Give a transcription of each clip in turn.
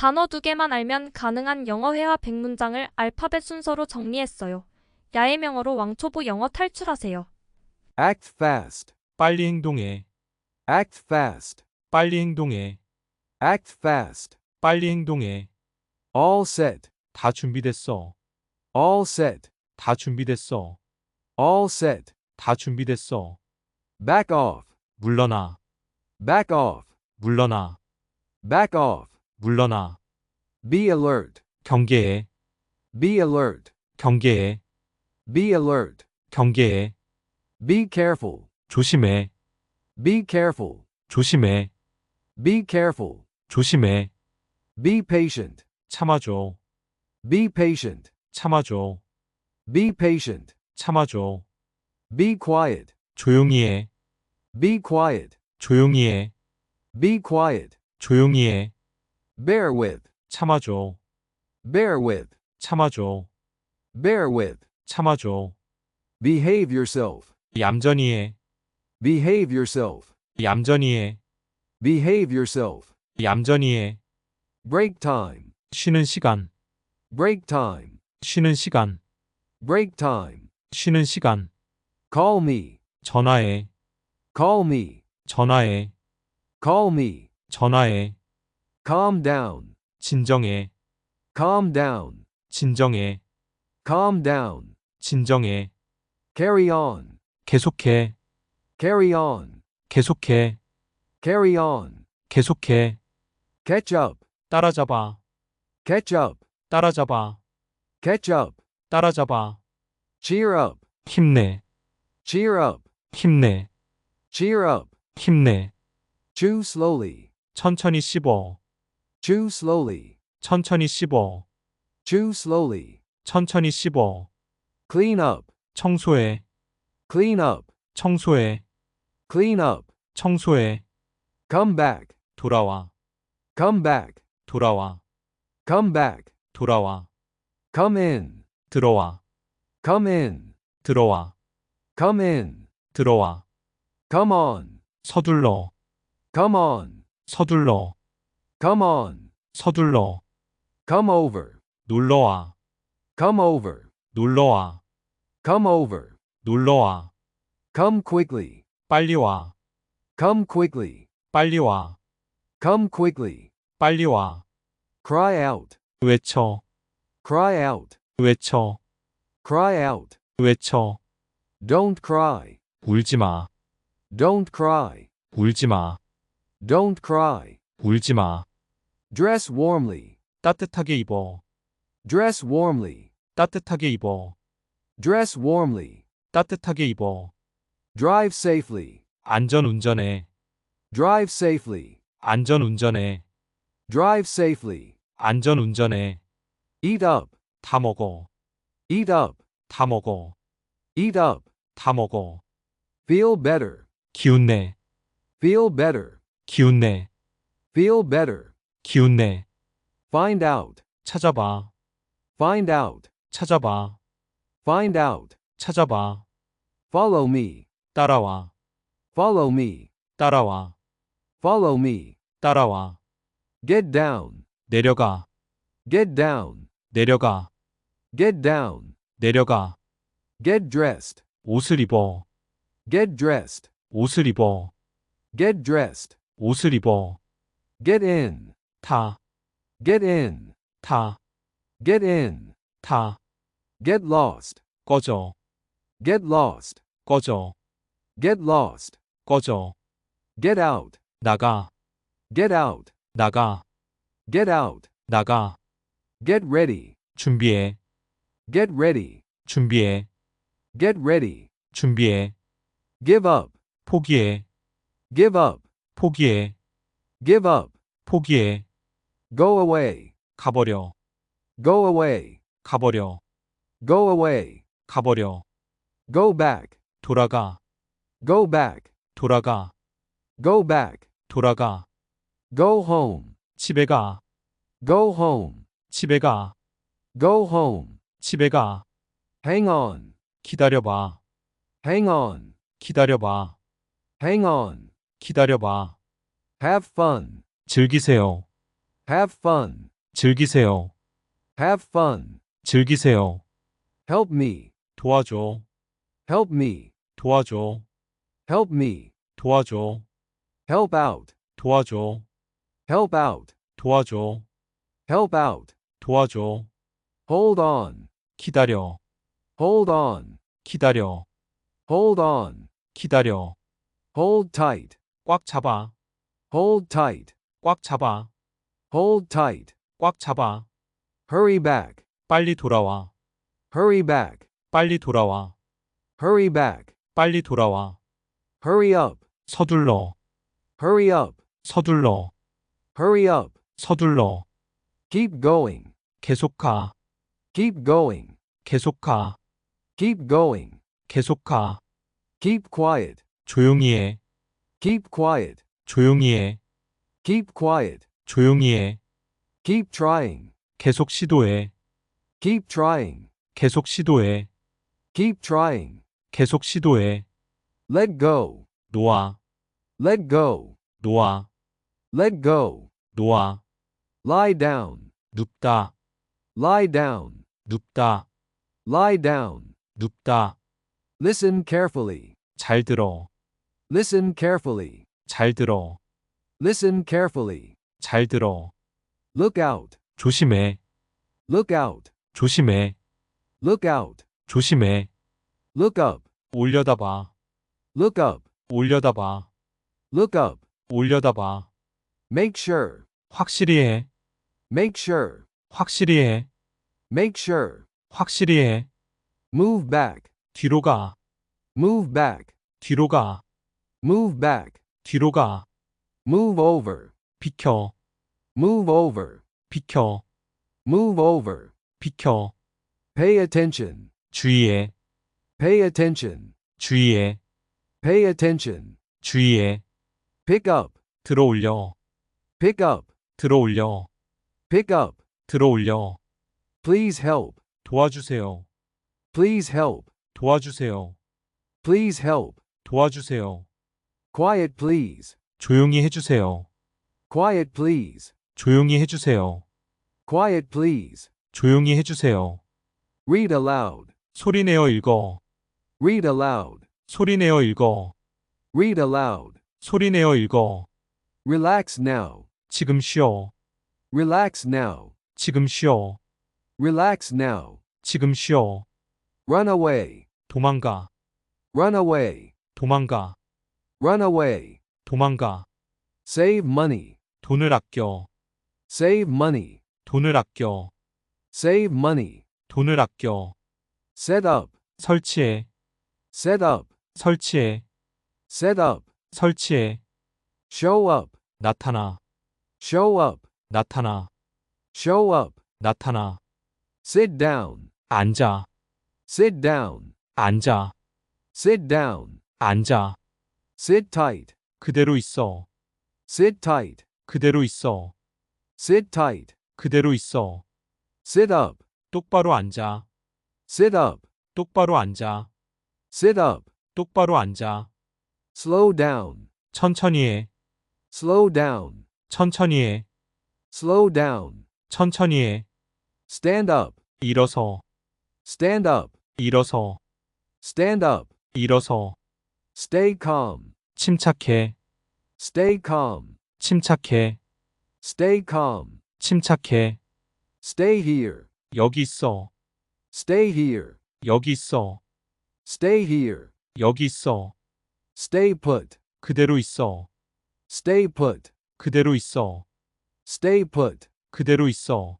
단어 두 개만 알면 가능한 영어 회화 100문장을 알파벳 순서로 정리했어요. 야외명어로 왕초보 영어 탈출하세요. Act fast. 빨리 행동해. Act fast. 빨리 행동해. Act fast. 빨리 행동해. All set. 다 준비됐어. All set. 다 준비됐어. All set. 다 준비됐어. Back off. 물러나. Back off. 물러나. Back off. 물러나. Be alert. 경계해. Be alert. 경계해. Be alert. 경계해. Be careful. 조심해. Be careful. 조심해. Be careful. 조심해. Be patient. 참아줘. Be patient. 참아줘. Be patient. 참아줘. Be quiet. 조용히 해. Be quiet. 조용히 해. Be quiet. 조용히 해. Bear with. 참아줘. Bear with. 참아줘. Bear with. 참아줘. Behave yourself. 얌전히 해. Behave yourself. 얌전히 해. Behave yourself. 얌전히 해. Break time. 쉬는 시간. Break time. 쉬는 시간. Break time. 쉬는 시간. Call me. 전화해. Call me. 전화해. Call me. 전화해. Calm down. 진정해. Calm down. 진정해. Calm down. 진정해. Carry on. 계속해. Carry on. 계속해. Carry on. 계속해. Catch up. 따라잡아. Catch up. 따라잡아. Catch up. 따라잡아. Cheer up. 힘내. Cheer up. 힘내. Cheer up. 힘내. Chew slowly. 천천히 씹어. Chew slowly. 천천히 씹어. Chew slowly. 천천히 씹어. Clean up. 청소해. Clean up. 청소해. Clean up. 청소해. Come back. 돌아와. Come back. 돌아와. Come back. 돌아와. Come in. 들어와. Come in. 들어와. Come in. 들어와. Come on. 서둘러. Come on. 서둘러. Come on. 서둘러. Come over. 놀러와. Come over. 놀러와. Come over. 놀러와. Come quickly. 빨리 와. Come quickly. 빨리 와. Come quickly. 빨리 와. Cry out. 외쳐. Cry out. 외쳐. Cry out. 외쳐. Don't cry. 울지 마. Don't cry. 울지 마. Don't cry. 울지 마. Dress warmly. 따뜻하게 입어. Dress warmly. 따뜻하게 입어. Dress warmly. 따뜻하게 입어. Drive safely. 안전 운전해. Drive safely. 안전 운전해. Drive safely. 안전 운전해. Eat up. 다 먹어. Eat up. 다 먹어. Eat up. 다 먹어. Feel better. 기운내. Feel better. 기운내. Feel better. 기운내. Find out. 찾아봐. Find out. 찾아봐. Find out. 찾아봐. Follow me. 따라와. Follow me. 따라와. Follow me. 따라와. Get down. 내려가. Get down. 내려가. Get down. 내려가. Get dressed. 옷을 입어. Get dressed. 옷을 입어. Get dressed. 옷을 입어. Get in. 타. Get in. 타. Get in. 타. Get lost. 꺼져. Get lost. 꺼져. Get lost. 꺼져. Get out. 나가. Get out. 나가. Get out. 나가. Get ready. 준비해. Get ready. 준비해. Get ready. 준비해. Give up. 포기해. Give up. 포기해. Give up. 포기해. Go away. 가버려. Go away. 가버려. Go away. 가버려. Go back. 돌아가. Go back. 돌아가. Go back. 돌아가. Go home. 집에 가. Go home. 집에 가. Go home. 집에 가. Hang on. 기다려봐. Hang on. 기다려봐. Hang on. 기다려봐. Have fun. 즐기세요. Have fun. 즐기세요. Have fun. 즐기세요. Help me. 도와줘. Help me. 도와줘. Help me. 도와줘. Help out. 도와줘. Help out. 도와줘. Help out. 도와줘. Hold on. 기다려. Hold on. 기다려. Hold on. 기다려. Hold tight. 꽉 잡아. Hold tight. 꽉 잡아. Hold tight. 꽉 잡아. Hurry back. 빨리 돌아와. Hurry back. 빨리 돌아와. Hurry back. 빨리 돌아와. Hurry up. 서둘러. Hurry up. 서둘러. Hurry up. 서둘러. Keep going. 계속 가. Keep going. 계속 가. Keep going. 계속 가. Keep quiet. 조용히 해. Keep quiet. 조용히 해. Keep quiet. 조용히 해. Keep trying. 계속 시도해. Keep trying. 계속 시도해. Keep trying. 계속 시도해. Let go. 놓아. Let go. 놓아. Let go. 놓아. Lie down. 눕다. Lie down. 눕다. Lie down. 눕다. Listen carefully. 잘 들어. Listen carefully. 잘 들어. Listen carefully. 잘 들어. Look out. 조심해. Look out. 조심해. Look out. 조심해. Look up. 올려다봐. Look up. 올려다봐. Look up. 올려다봐. Make sure. 확실히 해. Make sure. 확실히 해. Make sure. 확실히 해. Move back. 뒤로 가. Move back. 뒤로 가. Move back. 뒤로 가. Move over. 비켜. Move over. 비켜. Move over. 비켜. Pay attention. 주의해. Pay attention. 주의해. Pay attention. 주의해. Pick up. 들어 올려. Pick up. 들어 올려. Pick up. 들어 올려. Please help. 도와주세요. Please help. 도와주세요. Please help. 도와주세요. Quiet please. 조용히 해주세요. Quiet please. 조용히 해주세요. Quiet please. 조용히 해주세요. Read aloud. 소리내어 읽어. Read aloud. 소리내어 읽어. Read aloud. 소리내어 읽어. Relax now. 지금 쉬어. Relax now. 지금 쉬어. Relax now. 지금 쉬어. Run away. 도망가. Run away. 도망가. Run away. 도망가. Save money. 돈을 아껴. Save money. 돈을 아껴. Save money. 돈을 아껴. Set up. 설치해. Set up. 설치해. Set up. 설치해. Show up. 나타나. Show up. 나타나. Show up. 나타나. Sit down. 앉아. Sit down. 앉아. Sit down. 앉아. Sit tight. 그대로 있어. Sit tight. 그대로 있어. Sit tight. 그대로 있어. Sit up. 똑바로 앉아. Sit up. 똑바로 앉아. Sit up. 똑바로 앉아. Slow down. 천천히 해. Slow down. 천천히 해. Slow down. 천천히 해. Stand up. 일어서. Stand up. 일어서. Stand up. 일어서. Stay calm. 침착해. Stay calm. 침착해. Stay calm. 침착해. Stay here. 여기 있어. Stay here. 여기 있어. Stay here. 여기 있어. Stay put. 그대로 있어. Stay put. 그대로 있어. Stay put. 그대로 있어.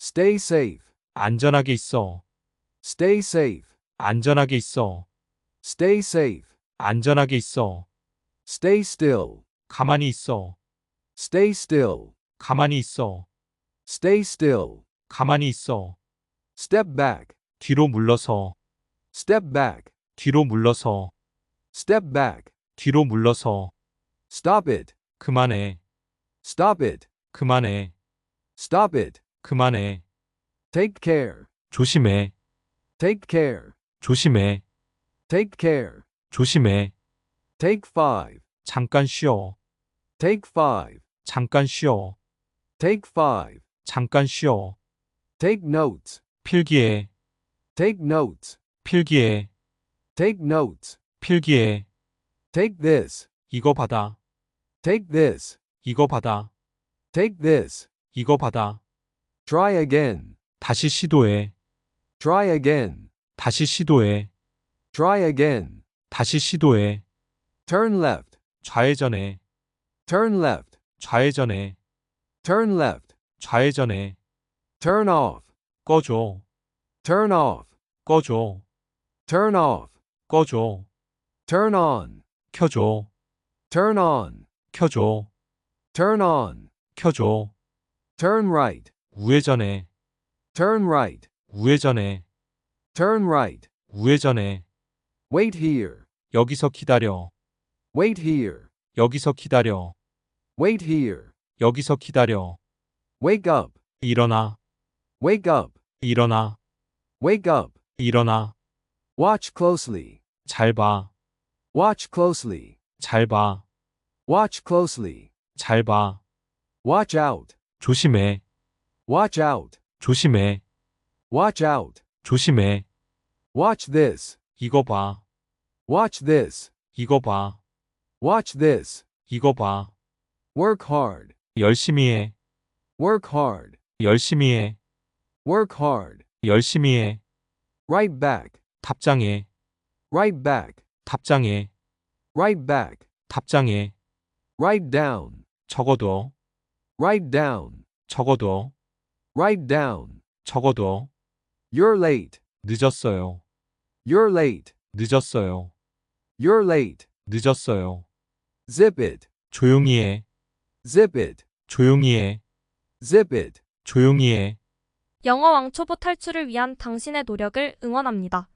Stay safe. 안전하게 있어. Stay safe. 안전하게 있어. Stay safe. 안전하게 있어. Stay still. 가만히 있어. Stay still. 가만히 있어. Stay still. 가만히 있어. Step back. 뒤로 물러서. Step back. 뒤로 물러서. Step back. 뒤로 물러서. Stop it. 그만해. Stop it. 그만해. Stop it. 그만해. Take care. 조심해. Take care. 조심해. Take care. 조심해. Take five. 잠깐 쉬어. Take five. 잠깐 쉬어. Take five. 잠깐 쉬어. Take notes. 필기해. Take notes. 필기해. Take notes. 필기해. Take this. 이거 받아. Take this. 이거 받아. Take this. 이거 받아. Try again. 다시 시도해. Try again. 다시 시도해. Try again. 다시 시도해. Turn left. 좌회전해. Turn left. 좌회전해. Turn left. 좌회전해. Turn off. 꺼줘. Turn off. 꺼줘. Turn off. 꺼줘. Turn on. 켜줘. Turn on. 켜줘. Turn on. 켜줘. Turn right. 우회전해. Turn right. 우회전해. Turn right. 우회전해. Wait here. 여기서 기다려. Wait here. 여기서 기다려. Wait here. 여기서 기다려. Wake up. 일어나. Wake up. 일어나. Wake up. 일어나. Watch closely. 잘 봐. Watch closely. 잘 봐. Watch closely. 잘 봐. Watch out. 조심해. Watch out. 조심해. Watch out. 조심해. Watch this. 이거 봐. Watch this. 이거 봐. Watch this. 이거 봐. Work hard. 열심히 해. Work hard. 열심히 해. Work hard. 열심히 해. Right back. 답장해. Right back. 답장해. Right back. 답장해. Write down. 적어도. Write down. 적어도. Write down. 적어도. You're late. 늦었어요. You're late. 늦었어요. You're late. 늦었어요. Zip it. 조용히 해. Zip it. 조용히 해. Zip it. 조용히 해. 영어 왕초보 탈출을 위한 당신의 노력을 응원합니다.